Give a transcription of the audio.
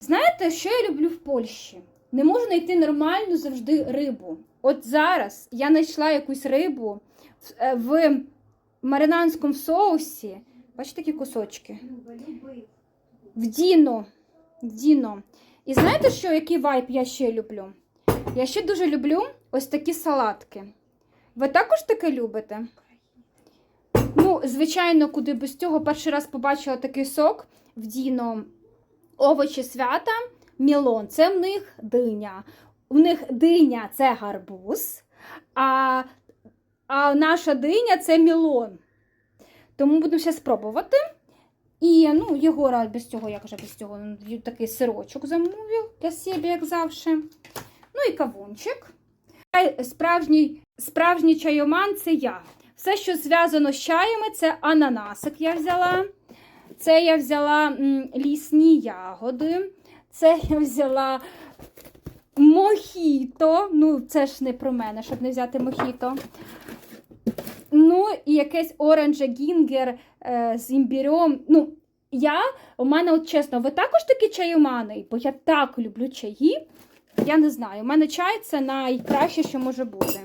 Знаєте, що я люблю в Польщі? Не можу знайти нормальну завжди рибу. От зараз я знайшла якусь рибу в, е, маринанському соусі. Бачите такі кусочки? В Діно. В Діно. І знаєте, що, який вайб я ще люблю? Я ще дуже люблю ось такі салатки. Ви також таке любите? Ну, звичайно, куди без цього перший раз побачила такий сок в Діно овочі свята, мілон це в них диня. У них диня це гарбуз, а, а наша диня це мілон. Тому будемо ще спробувати. І ну, Єгора без цього, як же без цього, такий сирочок замовив для себе, як завжди. Ну і кавунчик. Справжній, справжній чайоман це я. Все, що зв'язано з чаями, це ананасик я взяла. Це я взяла лісні ягоди. Це я взяла мохіто. Ну, це ж не про мене, щоб не взяти мохіто. Ну, і якесь оранже гінгер е, з імбірем. Ну, я, у мене, от чесно, ви також такі чайомани? Бо я так люблю чаї. Я не знаю, у мене чай це найкраще, що може бути.